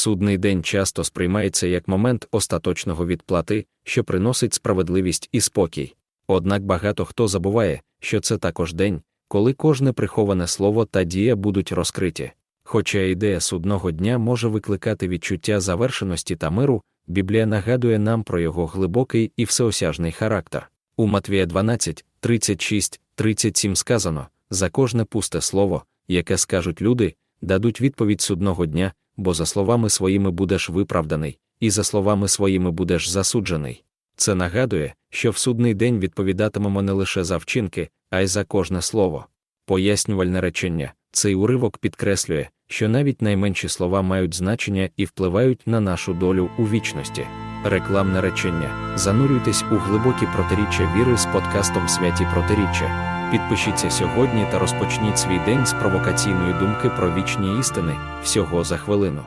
Судний день часто сприймається як момент остаточного відплати, що приносить справедливість і спокій. Однак багато хто забуває, що це також день, коли кожне приховане слово та дія будуть розкриті. Хоча ідея судного дня може викликати відчуття завершеності та миру, Біблія нагадує нам про його глибокий і всеосяжний характер. У Матвія 12, 36, 37 сказано: за кожне пусте слово, яке скажуть люди, дадуть відповідь судного дня, бо за словами своїми будеш виправданий, і за словами своїми будеш засуджений. Це нагадує, що в судний день відповідатимемо не лише за вчинки, а й за кожне слово. Пояснювальне речення, цей уривок підкреслює, що навіть найменші слова мають значення і впливають на нашу долю у вічності. Рекламне речення. Занурюйтесь у глибокі протиріччя віри з подкастом Святі Протиріччя. Підпишіться сьогодні та розпочніть свій день з провокаційної думки про вічні істини всього за хвилину.